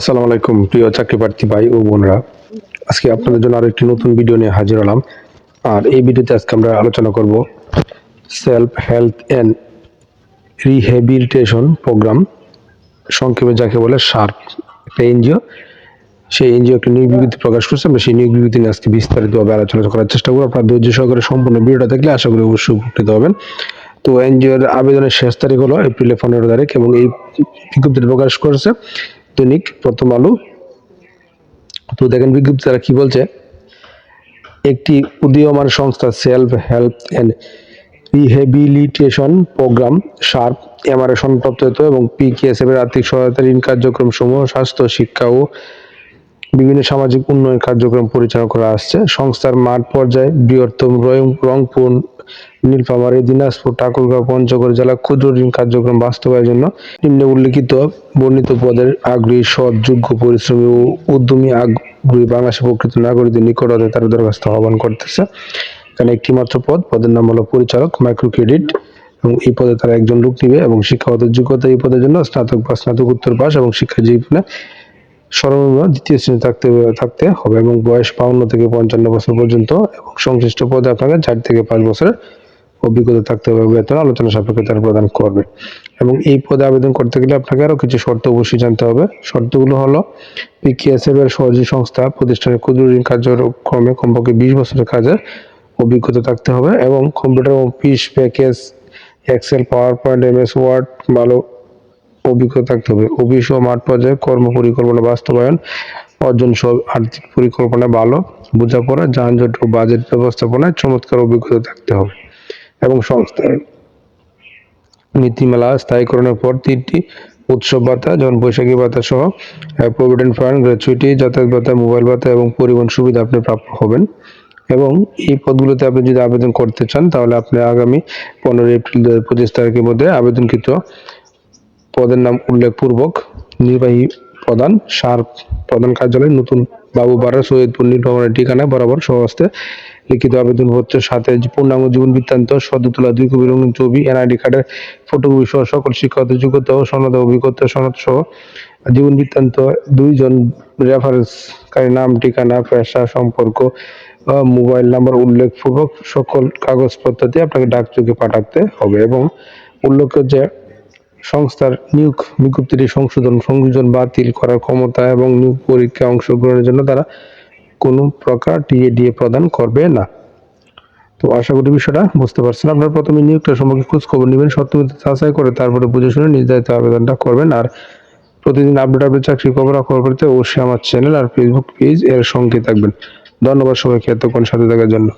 আসসালামু আলাইকুম, প্রিয় চাকরি প্রার্থী ভাই ও বোনরা। আজকে আপনাদের জন্য আরও একটি নতুন ভিডিও নিয়ে হাজির হলাম। আর এই ভিডিওতে আজকে আমরা আলোচনা করব self health and rehabilitation programme সংক্ষেপে যাকে বলে সার্ক একটা এনজিও সেই এনজিও একটা নিয়োগ বিবৃতি প্রকাশ করছে। আমরা সেই নিয়োগ বিবৃতি নিয়ে আজকে বিস্তারিতভাবে আলোচনা করার চেষ্টা করব। আপনার ধৈর্য সহকারে সম্পূর্ণ ভিডিওটা দেখলে আশা করি অবশ্যই উপকৃত হবেন। তো এনজিওর আবেদনের শেষ তারিখ হলো এপ্রিলের পনেরো তারিখ এবং এই বিজ্ঞপ্তিটি প্রকাশ করেছে দৈনিক প্রথম আলো। তো দেখেন বিজ্ঞপ্তি তারা কি বলছে? একটি উদীয়মান সংস্থা self help and rehabilitation programme SHARP MRA সনদপ্রাপ্ত এবং পিকেএসএফ এর আর্থিক সহায়তা ঋণ কার্যক্রম সমূহ স্বাস্থ্য, শিক্ষা ও বিভিন্ন সামাজিক উন্নয়ন কার্যক্রম পরিচালনা করা আসছে। সংস্থার মাঠ পর্যায়ে বৃহত্তম রংপুর নীলফামারী, দিনাজপুর, ঠাকুরগাঁও, পঞ্চগড় জেলা ক্ষুদ্র ঋণ কার্যক্রম বাস্তবায়নের জন্য নিম্নে উল্লেখিত বর্ণিত পদের আগ্রহী, সৎ, যোগ্য, পরিশ্রমী ও উদ্যমী আগ্রহী বাংলাদেশের প্রকৃত নাগরিকদের নিকট হতে তার দরখাস্ত আহ্বান করতেছে। এখানে একটি মাত্র পদ, পদের নাম হলো পরিচালক মাইক্রো ক্রেডিট এবং এই পদে তারা একজন লোক নিবে এবং শিক্ষাগত যোগ্যতা এই পদের জন্য স্নাতক বা স্নাতকোত্তর পাস এবং শিক্ষা জীবনে সর্বনিম্ন দ্বিতীয় শ্রেণি থাকতে থাকতে হবে এবং বয়স বাউন্ন থেকে পঞ্চান্ন বছর পর্যন্ত এবং সংশ্লিষ্ট পদে আপনাকে চার থেকে পাঁচ বছরের অভিজ্ঞতা থাকতে হবে বেতন আলোচনা সাপেক্ষে তারা প্রদান করবে। এবং এই পদে আবেদন করতে গেলে আপনাকে আরও কিছু শর্ত অবশ্যই জানতে হবে। শর্তগুলো হলো পিকিএসএফ এর সহযোগী সংস্থা প্রতিষ্ঠানের ক্ষুদ্র ঋণ কার্যক্রমে কমপক্ষে বিশ বছরের কাজের অভিজ্ঞতা থাকতে হবে এবং কম্পিউটার এবং piece package, Excel PowerPoint MS, Word ভালো অভিজ্ঞতা থাকতে হবে। অফিস ও মাঠ পর্যায়ে কর্ম পরিকল্পনা বাস্তবায়ন, অর্জন সহ আর্থিক পরিকল্পনা ভালো, বোঝাপড়া, যানজট ও বাজেট ব্যবস্থাপনায় চমৎকার অভিজ্ঞতা থাকতে হবে। এবং সংস্থার নীতিমালা স্থায়ীকরণের পর তিনটি উৎসব ভাতা যেমন বৈশাখী ভাতা সহ প্রভিডেন্ট ফান্ড গ্র্যাচুইটি যাতায়াত ভাতা মোবাইল ভাতা এবং পরিবহন সুবিধা আপনি প্রাপ্য হবেন। এবং এই পদগুলোতে আপনি যদি আবেদন করতে চান, তাহলে আপনি আগামী পনেরোই এপ্রিল দু হাজার পঁচিশ তারিখের মধ্যে আবেদনকৃত পদের নাম উল্লেখপূর্বক নির্বাহী প্রধান, সার প্রধান কার্যালয়, নতুন বাবু বাবুপাড়া সৈয়দপুর নীলফামারী ঠিকানা বরাবর সহস্তে লিখিত আবেদনপত্র সাথে পূর্ণাঙ্গ জীবন বৃত্তান্ত সদ্যতলা দুই রঙিন ছবি, এনআইডি কার্ডের ফটোকপি সহ সকল শিক্ষাগত যোগ্যতা ও সনদ, অভিজ্ঞতা সনদ সহ জীবন বৃত্তান্ত দুইজন রেফারেন্সকারী নাম, ঠিকানা, পেশা, সম্পর্ক মোবাইল নাম্বার উল্লেখপূর্বক সকল কাগজপত্র দিয়ে আপনাকে ডাকযোগে পাঠাতে হবে এবং উল্লেখ্য যে সংস্থার নিয়োগ বিজ্ঞপ্তিটি সংশোধন, সংযোজন বাতিল করার ক্ষমতা এবং নিয়োগ পরীক্ষায় অংশগ্রহণের জন্য তারা কোনো প্রকার টিএডিএ প্রদান করবে না। তো আশা করি বিষয়টা বুঝতে পারছেন। আপনারা প্রথমে নিয়োগটা সম্পর্কে খোঁজ খবর নেবেন সত্যমিত যাচাই করে তারপরে বুঝে শুনে নির্ধারিত আবেদনটা করবেন। আর প্রতিদিন আপডেট আপডেট চাকরি খবর খবর পেতে অবশ্যই আমার চ্যানেল আর ফেসবুক পেজ এর সঙ্গে থাকবেন। ধন্যবাদ সবাইকে এতক্ষণ সাথে থাকার জন্য।